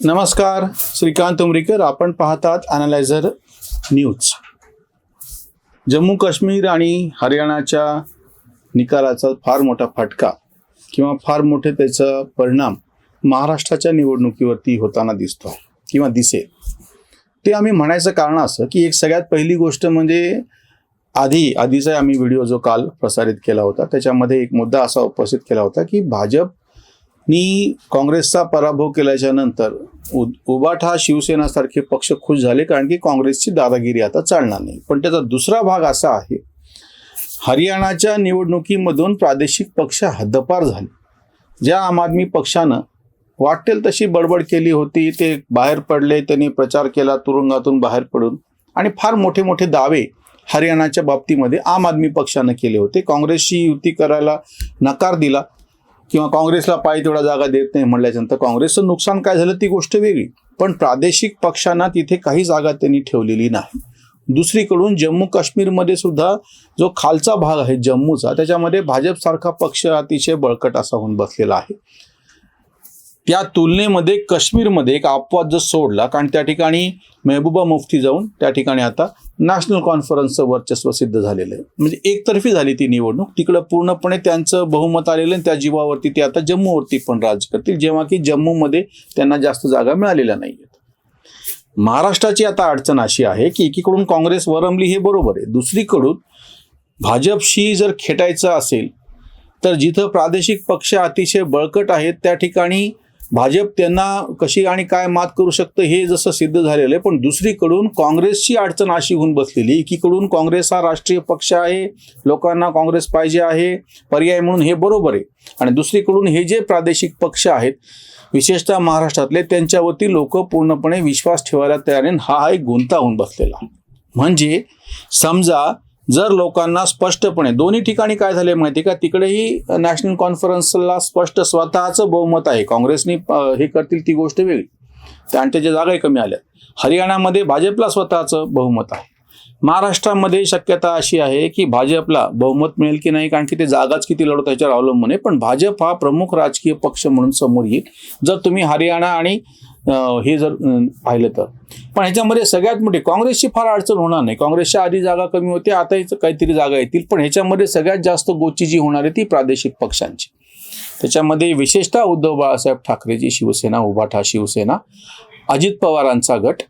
नमस्कार श्रीकांत उमरीकर. आपण पाहतात अनालायझर न्यूज जम्मू काश्मीर आणि हरियाणाच्या निकालाचा फार मोठा फटका किंवा फार मोठे त्याचा परिणाम महाराष्ट्राच्या निवडणुकीवरती होताना दिसतो किंवा दिसेल. ते आम्ही म्हणायचं कारण असं की एक सगळ्यात पहिली गोष्ट म्हणजे आधी आधीचा आम्ही व्हिडिओ जो काल प्रसारित केला होता त्याच्यामध्ये एक मुद्दा असा उपस्थित केला होता की भाजप मी काँग्रेसचा पराभव केल्याच्यानंतर उबाट हा शिवसेनासारखे पक्ष खुश झाले कारण की काँग्रेसची दादागिरी आता चालणार नाही. पण त्याचा दुसरा भाग असा आहे हरियाणाच्या निवडणुकीमधून प्रादेशिक पक्ष हद्दपार झाले. ज्या आम आदमी पक्षानं वाटेल तशी बडबड केली होती ते बाहेर पडले त्यांनी प्रचार केला तुरुंगातून बाहेर पडून. आणि फार मोठे मोठे दावे हरियाणाच्या बाबतीमध्ये आम आदमी पक्षानं केले होते. काँग्रेसशी युती करायला नकार दिला. किंवा काँग्रेसला पाहिजे तेवढा जागा देत नाही म्हटल्याच्यानंतर काँग्रेसचं नुकसान काय झालं ती गोष्ट वेगळी. पण प्रादेशिक पक्षांना तिथे काही जागा त्यांनी ठेवलेली नाही. दुसरीकडून जम्मू काश्मीरमध्ये सुद्धा जो खालचा भाग आहे जम्मूचा त्याच्यामध्ये भाजपसारखा पक्ष अतिशय बळकट असा होऊन बसलेला आहे. या तुलनेमध्ये काश्मीरमध्ये एक अपवाद जर सोडला कारण त्या ठिकाणी मेहबूबा मुफ्ती जाऊन त्या ठिकाणी आता नॅशनल कॉन्फरन्सचं वर्चस्व सिद्ध झालेलं आहे. म्हणजे एकतर्फी झाली ती निवडणूक. तिकडं पूर्णपणे त्यांचं बहुमत आलेलं आणि त्या जीवावरती ते आता जम्मूवरती पण राज्य करतील जेव्हा की जम्मूमध्ये त्यांना जास्त जागा मिळालेल्या नाही आहेत महाराष्ट्राची आता अडचण अशी आहे की एकीकडून काँग्रेस वरमली हे बरोबर आहे. दुसरीकडून भाजपशी जर खेटायचं असेल तर जिथं प्रादेशिक पक्ष अतिशय बळकट आहेत त्या ठिकाणी भाजप त्यांना कशी आणि काय मात करू शकतं हे जसं सिद्ध झालेलं आहे पण दुसरीकडून काँग्रेसची अडचण अशी होऊन बसलेली एकीकडून काँग्रेस हा राष्ट्रीय पक्ष आहे लोकांना काँग्रेस पाहिजे आहे पर्याय म्हणून हे बरोबर आहे. आणि दुसरीकडून हे जे प्रादेशिक पक्ष आहेत विशेषतः महाराष्ट्रातले त्यांच्यावरती लोक पूर्णपणे विश्वास ठेवायला तयार नाही हा एक गुंता होऊन बसलेला म्हणजे समजा जर लोकांना स्पष्टपणे दोन्ही ठिकाणी काय झाले माहिती का? तिकडेही नॅशनल कॉन्फरन्सला स्पष्ट स्वतःचं बहुमत आहे. काँग्रेसनी हे करतील ती गोष्ट वेगळी. त्या आणि त्याच्या जागाही कमी आल्या हरियाणामध्ये भाजपला स्वतःचं बहुमत आहे. महाराष्ट्रामध्ये शक्यता अशी आहे की भाजपला बहुमत मिळेल की नाही कारण की ते जागाच किती लढवत याच्यावर अवलंबून आहे. पण भाजप हा प्रमुख राजकीय पक्ष म्हणून समोर येईल. जर तुम्ही हरियाणा आणि हे जर पाहिलं तर. पण ह्याच्यामध्ये सगळ्यात मोठी काँग्रेसची फार अडचण होणार नाही. काँग्रेसच्या आधी जागा कमी होते आता काहीतरी जागा येतील. पण ह्याच्यामध्ये सगळ्यात जास्त गोची जी होणार आहे ती प्रादेशिक पक्षांची. त्याच्यामध्ये विशेषतः उद्धव बाळासाहेब ठाकरेची शिवसेना उभाठा शिवसेना अजित पवारांचा गट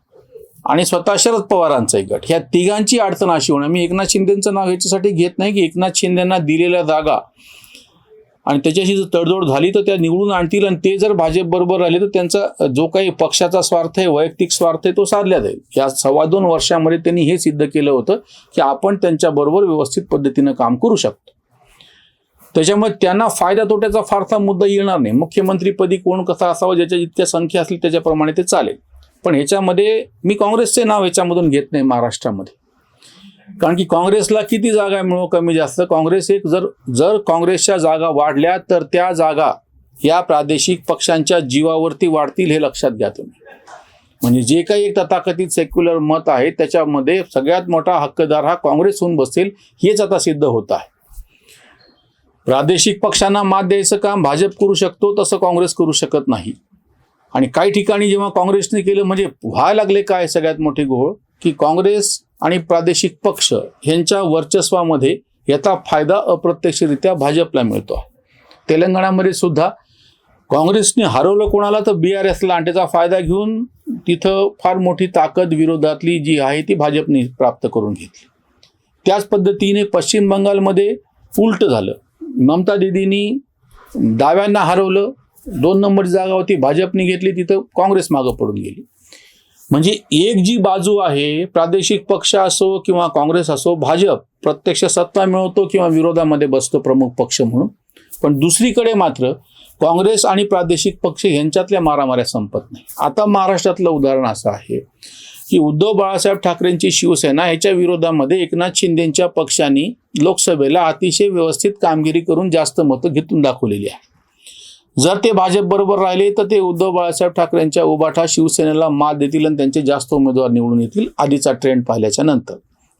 आणि स्वतः शरद पवारांचाही गट. ह्या तिघांची अडचण अशी होणार. मी एकनाथ शिंदेचं नाव ह्याच्यासाठी घेत नाही की एकनाथ शिंदेना दिलेल्या जागा आणि त्याच्याशी जर तडजोड झाली तर त्या निवडून आणतील आणि ते जर भाजप बरोबर राहिले तर त्यांचा जो काही पक्षाचा स्वार्थ आहे वैयक्तिक स्वार्थ आहे तो साधला जाईल. या सव्वा दोन वर्षामध्ये त्यांनी हे सिद्ध केलं होतं की आपण त्यांच्याबरोबर व्यवस्थित पद्धतीनं काम करू शकतो. त्याच्यामुळे त्यांना फायदा तोट्याचा फारसा मुद्दा येणार नाही. मुख्यमंत्रीपदी कोण कसा असावा ज्याच्या जितक्या संख्या असली त्याच्याप्रमाणे ते चालेल. पण ह्याच्यामध्ये मी काँग्रेसचे नाव ह्याच्यामधून घेत नाही महाराष्ट्रामध्ये. कारण की काँग्रेसला किती जागा मिळो कमी जास्त? काँग्रेस एक जर जर काँग्रेसच्या जागा वाढल्या तर त्या जागा या प्रादेशिक पक्षांच्या जीवावरती वाढतील हे लक्षात घ्या तुम्ही. म्हणजे जे काही एक तथाकथित सेक्युलर मत आहे त्याच्यामध्ये सगळ्यात मोठा हक्कदार हा काँग्रेस होऊन बसेल हेच आता सिद्ध होत आहे. प्रादेशिक पक्षांना मात द्यायचं काम भाजप करू शकतो तसं काँग्रेस करू शकत नाही. आणि काही ठिकाणी जेव्हा काँग्रेसने केलं म्हणजे व्हायला लागले काय सगळ्यात मोठी घोळ? की काँग्रेस आणि प्रादेशिक पक्ष यांच्या वर्चस्वामध्ये याचा फायदा अप्रत्यक्षरित्या भाजपला मिळतो. तेलंगणामध्ये सुद्धा काँग्रेसने हरवलं कोणाला तर बी आर एसला आणि त्याचा फायदा घेऊन तिथं फार मोठी ताकद विरोधातली जी आहे ती भाजपने प्राप्त करून घेतली. त्याच पद्धतीने पश्चिम बंगालमध्ये उलट झालं. ममता दिदींनी डाव्यांना हरवलं दोन नंबरची जागा होती भाजपने घेतली तिथं काँग्रेस मागं पडून गेली. म्हणजे एक जी बाजू आहे प्रादेशिक पक्ष असो किंवा काँग्रेस असो भाजप प्रत्यक्ष सत्ता मिळवतो किंवा विरोधामध्ये बसतो प्रमुख पक्ष म्हणून. पण दुसरीकडे मात्र काँग्रेस आणि प्रादेशिक पक्ष यांच्यातल्या मारामाऱ्या संपत नाही. आता महाराष्ट्रातलं उदाहरण असं आहे की उद्धव बाळासाहेब ठाकरेंची शिवसेना याच्या विरोधामध्ये एकनाथ शिंदेच्या पक्षांनी लोकसभेला अतिशय व्यवस्थित कामगिरी करून जास्त मतं घेतून दाखवलेली आहे. जर ते भाजप बरोबर राहिले तर ते उद्धव बाळासाहेब ठाकरेंच्या उबाठा शिवसेनेला मात देतील आणि त्यांचे जास्त उमेदवार निवडून येतील आधीचा ट्रेंड पाहिल्याच्या नंतर.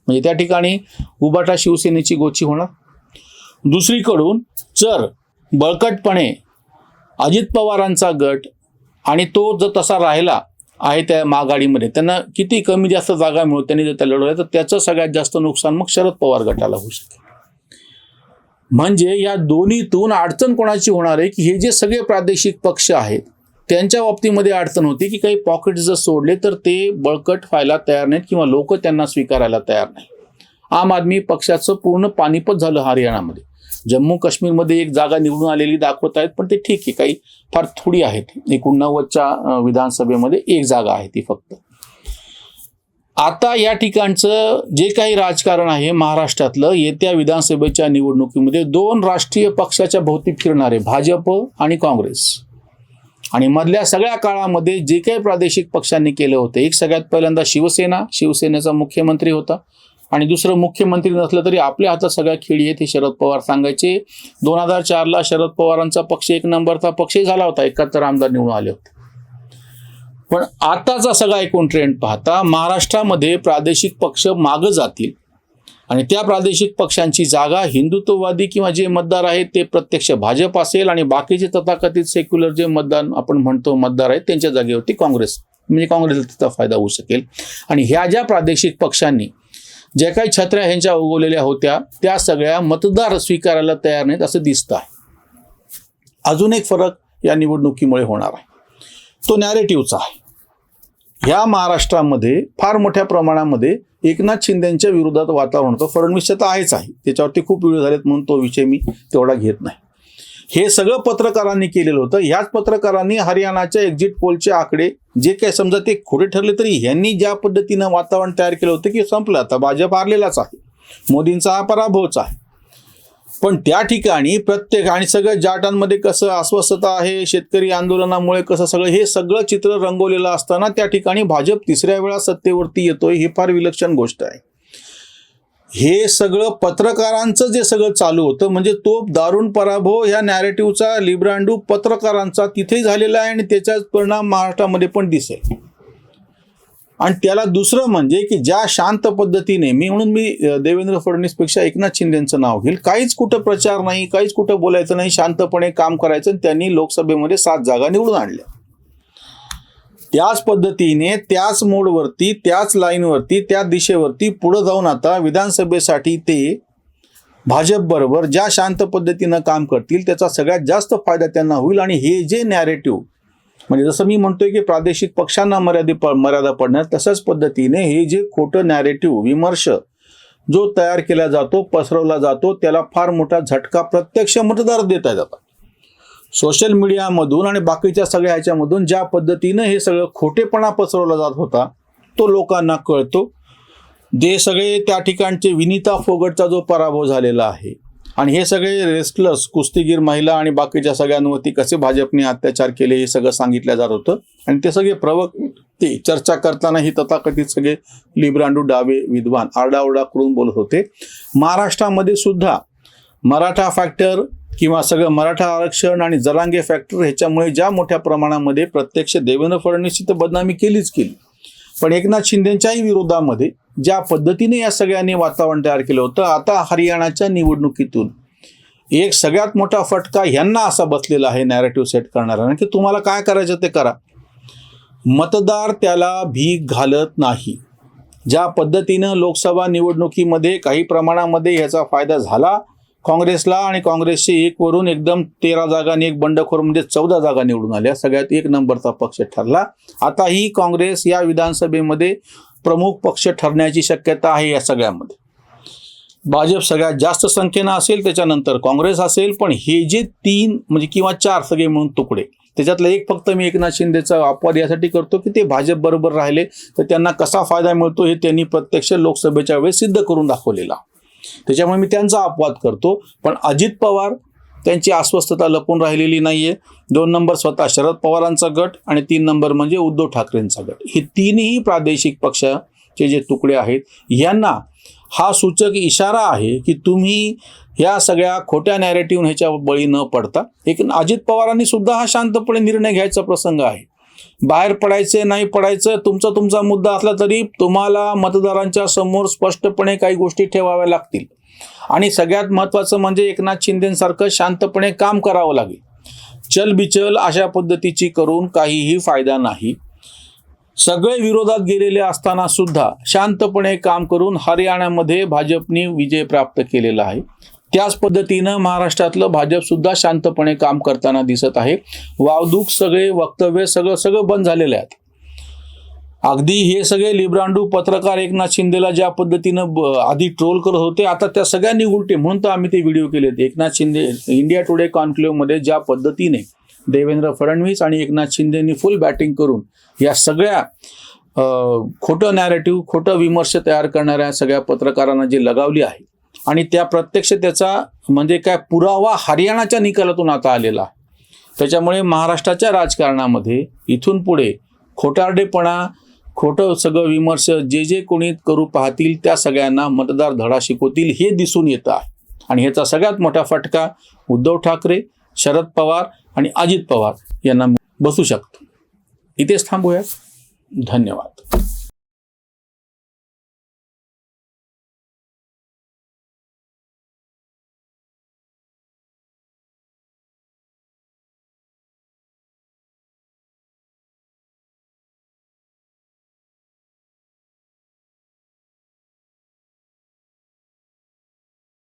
म्हणजे त्या ठिकाणी उबाठा शिवसेनेची गोची होणार. दुसरीकडून जर बळकटपणे अजित पवारांचा गट आणि तो जर तसा राहिला आहे त्या माघाडीमध्ये त्यांना किती कमी जास्त जागा मिळू त्यांनी जर त्या लढवल्या तर त्याचं सगळ्यात जास्त नुकसान मग शरद पवार गटाला होऊ शकेल म्हणजे या दोन्हीतून अडचण कोणाची होणार आहे की हे जे सगळे प्रादेशिक पक्ष आहेत त्यांच्या बाबतीमध्ये अडचण होती की काही पॉकेट जर सोडले तर ते बळकट व्हायला तयार नाहीत किंवा लोक त्यांना स्वीकारायला तयार नाही आम आदमी पक्षाचं पूर्ण पानिपत झालं हरियाणामध्ये. जम्मू काश्मीरमध्ये एक जागा निवडून आलेली दाखवत आहेत पण ते ठीक आहे काही फार थोडी आहेत. एकूण नव्वदच्या विधानसभेमध्ये एक जागा आहे ती फक्त. आता या ठिकाणचं जे काही राजकारण आहे महाराष्ट्रातलं येत्या विधानसभेच्या निवडणुकीमध्ये दोन राष्ट्रीय पक्षाच्या भोवती फिरणारे भाजप आणि काँग्रेस. आणि मधल्या सगळ्या काळामध्ये जे काही प्रादेशिक पक्षांनी केलं होतं एक सगळ्यात पहिल्यांदा शिवसेना शिवसेनेचा मुख्यमंत्री होता. आणि दुसरं मुख्यमंत्री नसलं तरी आपल्या हातात सगळ्या खेळी आहेत हे शरद पवार सांगायचे. दोन हजार चारला शरद पवारांचा पक्ष एक नंबरचा पक्षही झाला होता एकाहत्तर आमदार निवडून आले होते. पण आताचा सगळा एकूण ट्रेंड पाहता महाराष्ट्रामध्ये प्रादेशिक पक्ष मागं जातील. आणि त्या प्रादेशिक पक्षांची जागा हिंदुत्ववादी किंवा जे मतदार आहेत ते प्रत्यक्ष भाजप असेल आणि बाकीचे तथाकथित सेक्युलर जे मतदान आपण म्हणतो मतदार आहेत त्यांच्या जागेवरती काँग्रेस म्हणजे काँग्रेसला त्याचा फायदा होऊ शकेल. आणि ह्या ज्या प्रादेशिक पक्षांनी ज्या काही छत्र्या ह्यांच्या उगवलेल्या होत्या त्या सगळ्या मतदार स्वीकारायला तयार नाहीत असं दिसतं आहे. अजून एक फरक या निवडणुकीमुळे होणार आहे. तो नॅरेटिव्हचा आहे. ह्या महाराष्ट्रामध्ये फार मोठ्या प्रमाणामध्ये एकनाथ शिंदेच्या विरोधात वातावरण होतं. फडणवीसचं तर आहेच आहे. त्याच्यावरती खूप व्हिडिओ झालेत म्हणून तो विषय मी तेवढा घेत नाही. हे सगळं पत्रकारांनी केलेलं होतं. ह्याच पत्रकारांनी हरियाणाच्या एक्झिट पोलचे आकडे जे काही समजा ते खोटे ठरले तरी ह्यांनी ज्या पद्धतीनं वातावरण तयार केलं होतं की संपलं. आता भाजप हारलेलाच आहे. मोदींचा हा पराभवच आहे. पण त्या ठिकाणी प्रत्येक आणि सगळ्या जाटांमध्ये कसं अस्वस्थता आहे शेतकरी आंदोलनामुळे कसं सगळं हे सगळं चित्र रंगवलेलं असताना त्या ठिकाणी भाजप तिसऱ्या वेळा सत्तेवरती येतोय ही फार विलक्षण गोष्ट आहे. हे सगळं पत्रकारांचं जे सगळं चालू होतं म्हणजे तो दारुण पराभव ह्या नॅरेटिव्हचा लिब्रांडू पत्रकारांचा तिथे झालेला आहे आणि त्याचाच परिणाम महाराष्ट्रामध्ये पण दिसेल. आणि त्याला दुसरं म्हणजे की ज्या शांत पद्धतीने मी म्हणून मी देवेंद्र फडणवीसपेक्षा एकनाथ शिंदेचं नाव घेईल. काहीच कुठं प्रचार नाही काहीच कुठं बोलायचं नाही शांतपणे काम करायचं आणि त्यांनी लोकसभेमध्ये सात जागा निवडून आणल्या. त्याच पद्धतीने त्याच मोडवरती त्याच लाईनवरती त्या दिशेवरती पुढे जाऊन आता विधानसभेसाठी ते भाजप बरोबर ज्या शांत पद्धतीनं काम करतील त्याचा सगळ्यात जास्त फायदा त्यांना होईल. आणि हे जे नॅरेटिव्ह म्हणजे जसं मी म्हणतोय की प्रादेशिक पक्षांना मर्यादे प मर्यादा पडणार तशाच पद्धतीने हे जे खोटं नॅरेटिव्ह विमर्श जो तयार केला जातो पसरवला जातो त्याला फार मोठा झटका प्रत्यक्ष मतदार देता जातात सोशल मीडियामधून आणि बाकीच्या सगळ्या ह्याच्यामधून ज्या पद्धतीनं हे सगळं खोटेपणा पसरवला जात होता तो लोकांना कळतो. जे सगळे त्या ठिकाणचे विनिता फोगटचा जो पराभव झालेला आहे आणि हे सगळे रेस्टलर्स कुस्तीगीर महिला आणि बाकीच्या सगळ्यांवरती कसे भाजपने अत्याचार केले हे सगळं सांगितलं जात होतं. आणि ते सगळे प्रवक्ते चर्चा करताना ही तथाकथित सगळे लिब्रांडू डावे विद्वान आरडाओरडा करून बोलत होते. महाराष्ट्रामध्ये सुद्धा मराठा फॅक्टर किंवा सगळं मराठा आरक्षण आणि जरांगे फॅक्टर ह्याच्यामुळे ज्या मोठ्या प्रमाणामध्ये प्रत्यक्ष देवेंद्र फडणवीसची तर बदनामी केलीच केली. पण एकनाथ शिंदेच्याही विरोधामध्ये ज्या पद्धतीने या सगळ्यांनी वातावरण तयार केलं होतं आता हरियाणाच्या निवडणुकीतून एक सगळ्यात मोठा फटका ह्यांना असा बसलेला आहे नॅरेटिव्ह सेट करणाऱ्यांना की तुम्हाला काय करायचं ते करा. मतदार त्याला भीक घालत नाही. ज्या पद्धतीनं लोकसभा निवडणुकीमध्ये काही प्रमाणामध्ये ह्याचा फायदा झाला काँग्रेसला आणि काँग्रेसचे एकवरून एकदम तेरा जागांनी एक बंडखोर म्हणजे चौदा जागा निवडून आल्या सगळ्यात एक नंबरचा पक्ष ठरला. आता ही काँग्रेस या विधानसभेमध्ये प्रमुख पक्ष ठरण्याची शक्यता आहे या सगळ्यामध्ये. भाजप सगळ्यात जास्त संख्येनं असेल त्याच्यानंतर काँग्रेस असेल पण हे जे तीन म्हणजे किंवा चार सगळे म्हणून तुकडे त्याच्यातलं एक फक्त मी एकनाथ शिंदेचा अपवाद यासाठी करतो की ते भाजप बरोबर राहिले तर त्यांना कसा फायदा मिळतो हे त्यांनी प्रत्यक्ष लोकसभेच्या वेळेस सिद्ध करून दाखवलेला त्याच्यामुळे मी त्यांचा अपवाद करतो पण अजित पवार त्यांची अस्वस्थता लपून राहिलेली नाही आहे दोन नंबर स्वतः शरद पवारांचा गट आणि तीन नंबर म्हणजे उद्धव ठाकरेंचा गट. हे तीनही प्रादेशिक पक्षाचे जे तुकडे आहेत यांना हा सूचक इशारा आहे की तुम्ही या सगळ्या खोट्या नॅरेटिव्ह ह्याच्या बळी न पडता एक अजित पवारांनी सुद्धा हा शांतपणे निर्णय घ्यायचा प्रसंग आहे. बाहेर पडायचे नाही पडायचं तुमचा तुमचा मुद्दा असला तरी तुम्हाला मतदारांच्या समोर स्पष्टपणे काही गोष्टी ठेवाव्या लागतील. आणि सगळ्यात महत्त्वाचं म्हणजे एकनाथ शिंदेसारखं शांतपणे काम करावं लागेल. चलबिचल अशा पद्धतीची करून काहीही फायदा नाही. सगळे विरोधात गेलेले असताना सुद्धा शांतपणे काम करून हरियाणामध्ये भाजपने विजय प्राप्त केलेला आहे. त्याच पद्धतीनं महाराष्ट्रातलं भाजप सुद्धा शांतपणे काम करताना दिसत आहे. वावदूक सगळे वक्तव्य सगळं सगळं बंद झालेले आहेत अगदी हे सगळे लिब्रांडू पत्रकार एकनाथ शिंदेला ज्या पद्धतीनं ब- आधी ट्रोल करत होते आता त्या सगळ्यांनी उलटे म्हणून तर आम्ही ते व्हिडिओ केलेत एकनाथ शिंदे इंडिया टुडे कॉन्क्लेव्हमध्ये ज्या पद्धतीने देवेंद्र फडणवीस आणि एकनाथ शिंदेनी फुल बॅटिंग करून या सगळ्या खोटं नॅरेटिव्ह खोटं विमर्श तयार करणाऱ्या सगळ्या पत्रकारांना जी लगावली आहे आणि त्या प्रत्यक्ष त्याचा म्हणजे काय पुरावा हरियाणाच्या निकालातून आता आलेला आहे. त्याच्यामुळे महाराष्ट्राच्या राजकारणामध्ये इथून पुढे खोटारडेपणा खोटं सगळं विमर्श जे जे कोणी करू पाहतील त्या सगळ्यांना मतदार धडा शिकवतील हे दिसून येतं आहे. आणि ह्याचा सगळ्यात मोठा फटका उद्धव ठाकरे शरद पवार आणि अजित पवार यांना बसू शकतो. इथेच थांबूया धन्यवाद.